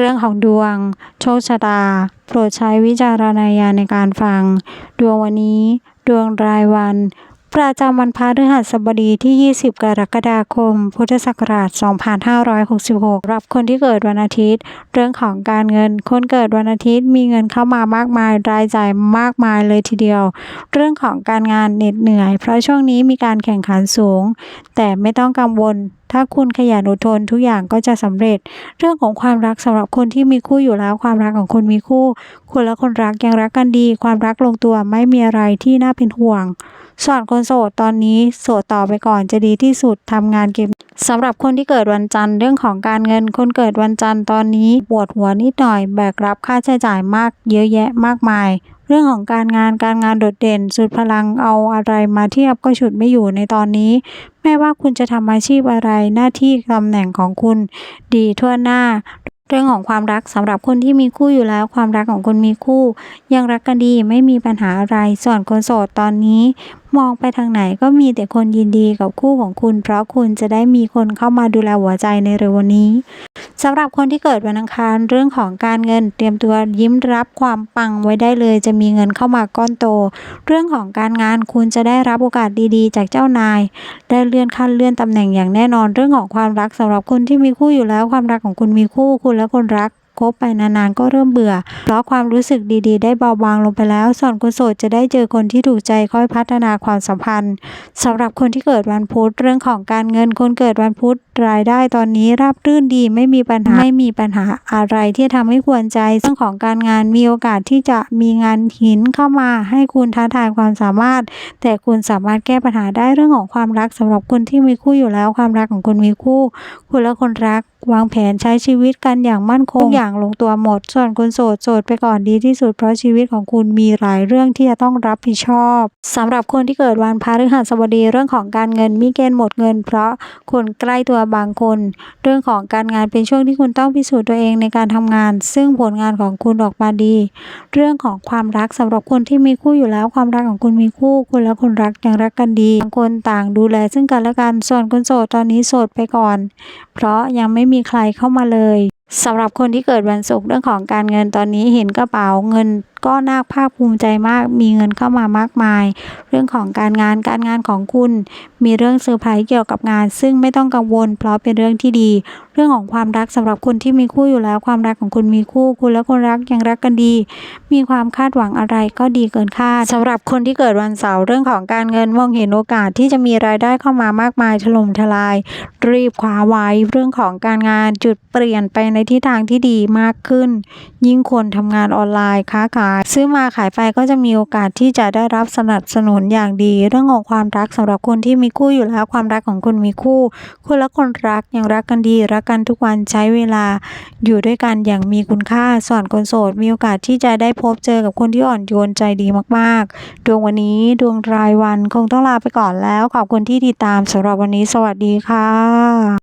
เรื่องของดวง โชคชะตา โปรดใช้วิจารณญาณในการฟัง ดวงวันนี้ ดวงรายวัน ประจำวันพฤหัสบดีที่ 20 กรกฎาคม พุทธศักราช 2566 รับคนที่เกิดวันอาทิตย์ เรื่องของการเงิน คนเกิดวันอาทิตย์มีเงินเข้ามามากมายรายจ่ายมากมายเลยทีเดียว เรื่องของการงานเหน็ดเหนื่อย เพราะช่วงนี้มีการแข่งขันสูง แต่ไม่ต้องกังวลถ้าคุณขยันอดทนทุกอย่างก็จะสำเร็จ เรื่องของความรักสำหรับคนที่มีคู่อยู่แล้วความรักของคนมีคู่คุณและคนรักยังรักกันดี ความรักลงตัวไม่มีอะไรที่น่าเป็นห่วงส่วนคนโสดตอนนี้โสดต่อไปก่อนจะดีที่สุดทำงานเก็บสำหรับคนที่เกิดวันจันทร์เรื่องของการเงิน คนเกิดวันจันทร์ตอนนี้ปวดหัวนิดหน่อยแบกรับค่าใช้จ่ายมากเยอะแยะมากมาย เรื่องของการงานการงานโดดเด่น สุดพลังเอาอะไรมาเทียบก็ฉุดไม่อยู่ในตอนนี้ ไม่ว่าคุณจะทำอาชีพอะไรหน้าที่ตำแหน่งของคุณ ดีทั่วหน้าเรื่องของความรักสำหรับคนที่มีคู่อยู่แล้ว ความรักของคนมีคู่ ยังรักกันดีไม่มีปัญหาอะไร ส่วนคนโสดตอนนี้ มองไปทางไหนก็มีแต่คนยินดีกับคู่ของคุณ เพราะคุณจะได้มีคนเข้ามาดูแลหัวใจในเร็ววันนี้ สำหรับคนที่เกิดวันอังคารเรื่องของการเงินเตรียมตัวยิ้มรับความปังไว้ได้เลย จะมีเงินเข้ามาก้อนโต เรื่องของการงานคุณจะได้รับโอกาสดีๆ จากเจ้านาย ได้เลื่อนขั้นเลื่อนตำแหน่งอย่างแน่นอนเรื่องของความรักสำหรับคนที่มีคู่อยู่แล้วความรักของคุณมีคู่คุณและคนรัก คบไปนานๆก็เริ่มเบื่อ เพราะความรู้สึกดีๆ ได้เบาบางลงไปแล้ว ส่วนคนโสดจะได้เจอคนที่ถูกใจค่อยพัฒนาความสัมพันธ์สำหรับคนที่เกิดวันพุธเรื่องของการเงินคนเกิดวันพุธรายได้ตอนนี้ราบรื่นดีไม่มีปัญหาไม่มีปัญหาอะไรที่ทำให้ควรใจเรื่องของการงานมีโอกาสที่จะมีงานหินเข้ามาให้คุณท้าทายความสามารถ แต่คุณสามารถแก้ปัญหาได้เรื่องของความรักสำหรับคนที่มีคู่อยู่แล้วความรักของคุณมีคู่ คุณและคนรักวางแผนใช้ชีวิตกันอย่างมั่นคงทุกอย่างลงตัวหมด ส่วนคนโสดโสดไปก่อนดีที่สุดเพราะชีวิตของคุณมีหลายเรื่องที่จะต้องรับผิดชอบสำหรับคนที่เกิดวันพฤหัสบดีเรื่องของการเงินมีเกณฑ์หมดเงิน เพราะคนใกล้ตัวบางคน เรื่องของการงานเป็นช่วงที่คุณต้องพิสูจน์ตัวเองในการทำงาน ซึ่งผลงานของคุณออกมาดี เรื่องของความรักสำหรับคนที่มีคู่อยู่แล้วความรักของคุณมีคู่คุณและคนรักยังรักกันดีต่างคนต่างดูแลซึ่งกันและกันส่วนคนโสดตอนนี้โสดไปก่อน เพราะยังไม่มีใครเข้ามาเลยสำหรับคนที่เกิดวันศุกร์เรื่องของการเงินตอนนี้เห็นกระเป๋าเงิน ก็น่าภาคภูมิใจมาก มีเงินเข้ามามากมาย เรื่องของการงานการงานของคุณ มีเรื่องเซอร์ไพรส์เกี่ยวกับงาน ซึ่งไม่ต้องกังวล เพราะเป็นเรื่องที่ดี เรื่องของความรักสำหรับคนที่มีคู่อยู่แล้ว ความรักของคุณมีคู่ คุณและคนรักยังรักกันดี มีความคาดหวังอะไรก็ดีเกินคาดสำหรับคนที่เกิดวันเสาร์เรื่องของการเงินมองเห็นโอกาสที่จะมีรายได้เข้ามามากมายถล่มทลาย รีบคว้าไว้เรื่องของการงานจุดเปลี่ยนไปในทิศทางที่ดีมากขึ้น ยิ่งคนทำงานออนไลน์ค้าขายซื้อมาขายไปก็จะมีโอกาสที่จะได้รับสนับสนุนอย่างดี เรื่องของความรักสำหรับคนที่มีคู่อยู่แล้วความรักของคุณมีคู่คุณและคนรักยังรักกันดี รักกันทุกวันใช้เวลาอยู่ด้วยกันอย่างมีคุณค่าส่วนคนโสดมีโอกาสที่จะได้พบเจอกับคนที่อ่อนโยนใจดีมากๆ ดวงวันนี้ดวงรายวันคงต้องลาไปก่อนแล้ว ขอบคุณที่ติดตามสำหรับวันนี้สวัสดีค่ะ